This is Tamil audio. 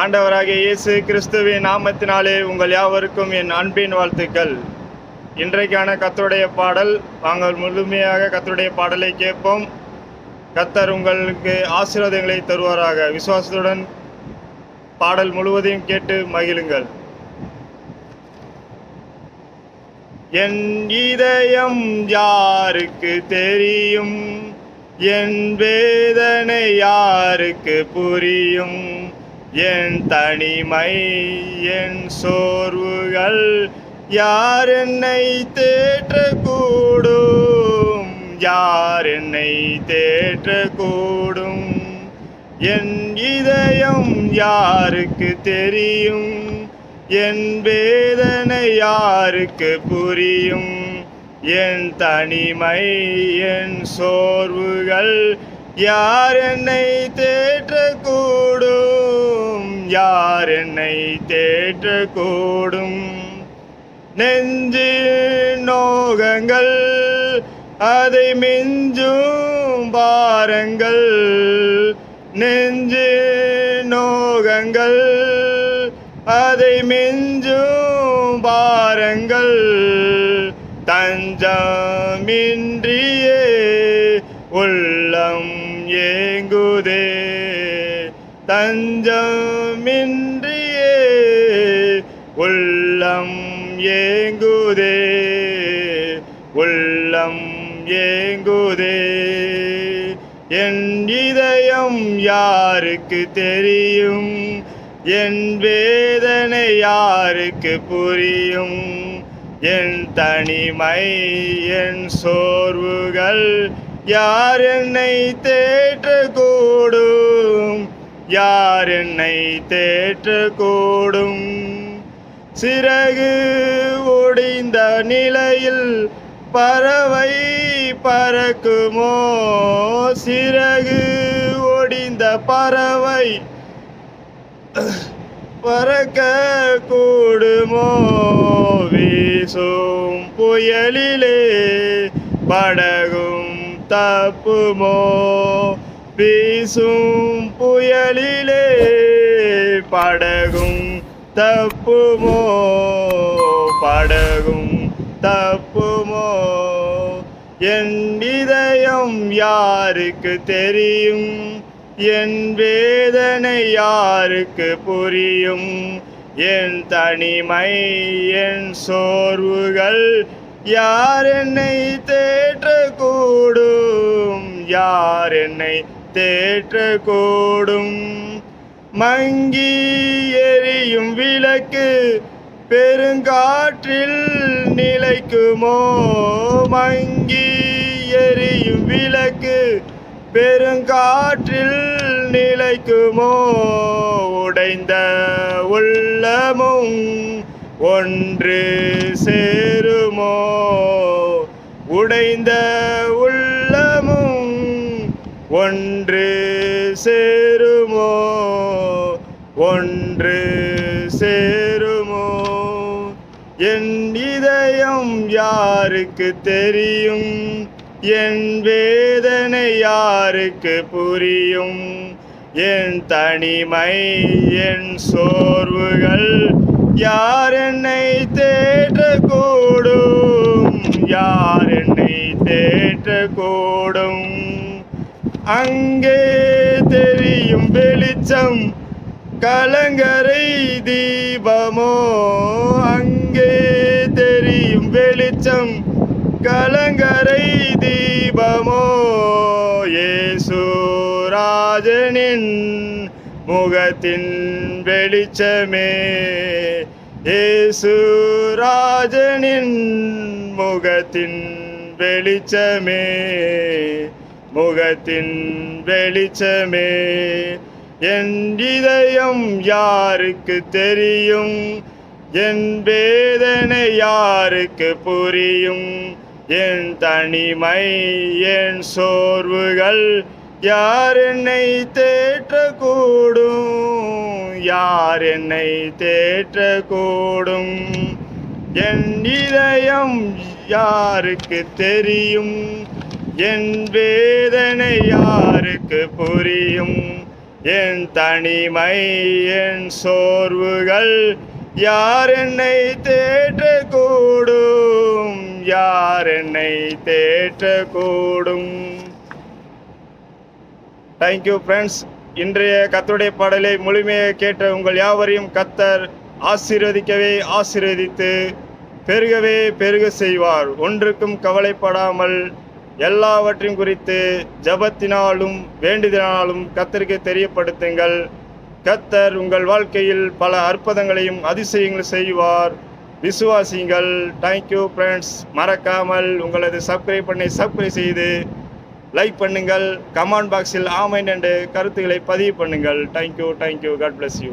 ஆண்டவராகிய இயேசு கிறிஸ்துவின் நாமத்தினாலே உங்கள் யாவருக்கும் என் அன்பின் வாழ்த்துக்கள். இன்றைக்கான கத்தருடைய பாடல் நாங்கள் முழுமையாக கத்தருடைய பாடலை கேட்போம். கத்தர் உங்களுக்கு ஆசீர்வாதங்களை தருவாராக. விசுவாசத்துடன் பாடல் முழுவதையும் கேட்டு மகிழுங்கள். என் இதயம் யாருக்கு தெரியும்? என் வேதனை யாருக்கு புரியும்? என் தனிமை என் சோர்வுகள் யார் என்னை தேற்றக்கூடும்? யார் என்னை தேற்றக்கூடும்? என் இதயம் யாருக்கு தெரியும்? என் வேதனை யாருக்கு புரியும்? என் தனிமை என் சோர்வுகள் யார் என்னை தேற்றக்கூடும்? யார் என்னை தேற்றக்கூடும்? நெஞ்சு நோகங்கள் அதை மிஞ்சும் பாரங்கள். நெஞ்சு நோகங்கள் அதை மிஞ்சும் பாரங்கள். தஞ்சமின்றி தஞ்சமின்றியே உள்ளம் ஏங்குதே உள்ளம் ஏங்குதே. என் இதயம் யாருக்கு தெரியும்? என் வேதனை யாருக்கு புரியும்? என் தனிமை என் சோர்வுகள் யார் என்னை தேற்றக்கூடும்? யார் என்னை தேற்றக்கூடும்? சிறகு ஒடிந்த நிலையில் பறவை பறக்குமோ? சிறகு ஒடிந்த பறவை பறக்க கூடுமோ வீசும் புயலிலே படகும் தப்புமோ? வீசும் புயலிலே படகும் தப்புமோ? படகும் தப்புமோ? என் இதயம் யாருக்கு தெரியும்? என் வேதனை யாருக்கு புரியும்? என் தனிமை என் சோர்வுகள் யார் என்னை தேற்றக்கூடும்? யார் என்னை தேற்ற கோடும் மங்கி எரியும் விளக்கு பெருங்காற்றில் நிலைக்குமோ? மங்கி எரியும் விளக்கு பெருங்காற்றில் நிலைக்குமோ? உடைந்த உள்ளமும் ஒன்று சேருமோ? உடைந்த ஒன்று சேருமோ? ஒன்று சேருமோ? என் இதயம் யாருக்கு தெரியும்? என் வேதனை யாருக்கு புரியும்? என் தனிமை என் சோர்வுகள் யார் என்னை தேற்றக்கூடும்? யார் என்னை தேற்றக்கூடும்? அங்கே தெரியும் வெளிச்சம். கலங்கரை தீபமோ? அங்கே தெரியும் வெளிச்சம். கலங்கரை தீபமோ? ஏசுராஜனின் முகத்தின் வெளிச்சமே. ஏசுராஜனின் முகத்தின் வெளிச்சமே. முகத்தின் வெளிச்சமே. என் இதயம் யாருக்கு தெரியும்? என் வேதனை யாருக்கு புரியும்? என் தனிமை என் சோர்வுகள் யார் என்னை தேற்றக்கூடும்? யார் என்னை தேற்றக்கூடும்? என் இதயம் யாருக்கு தெரியும்? என் வேதனை யாருக்கு புரியும்? என் தனிமை என் சோர்வுகள் யார் என்னை தேற்றக்கூடும்? யார் என்னை தேற்றக்கூடும்? தேங்க்யூ ஃப்ரெண்ட்ஸ் இன்றைய கத்தருடைய பாடலை முழுமையாக கேட்ட உங்கள் யாவரையும் கத்தர் ஆசீர்வதிக்கவே ஆசீர்வதித்து பெருகவே பெருக செய்வார். ஒன்றுக்கும் கவலைப்படாமல் எல்லாவற்றையும் குறித்து ஜபத்தினாலும் வேண்டுதனாலும் கத்தருக்கு தெரியப்படுத்துங்கள். கத்தர் உங்கள் வாழ்க்கையில் பல அற்புதங்களையும் அதிசயங்கள் செய்வார். விசுவாசிங்கள் தேங்க்யூ ஃப்ரெண்ட்ஸ் மறக்காமல் உங்களது சப்ஸ்கிரைப் பண்ணி சப்ஸ்கிரைப் செய்து லைக் பண்ணுங்கள். கமெண்ட் பாக்ஸில் ஆமைன் என்று கருத்துக்களை பதிவு பண்ணுங்கள். Thank you thank you god bless you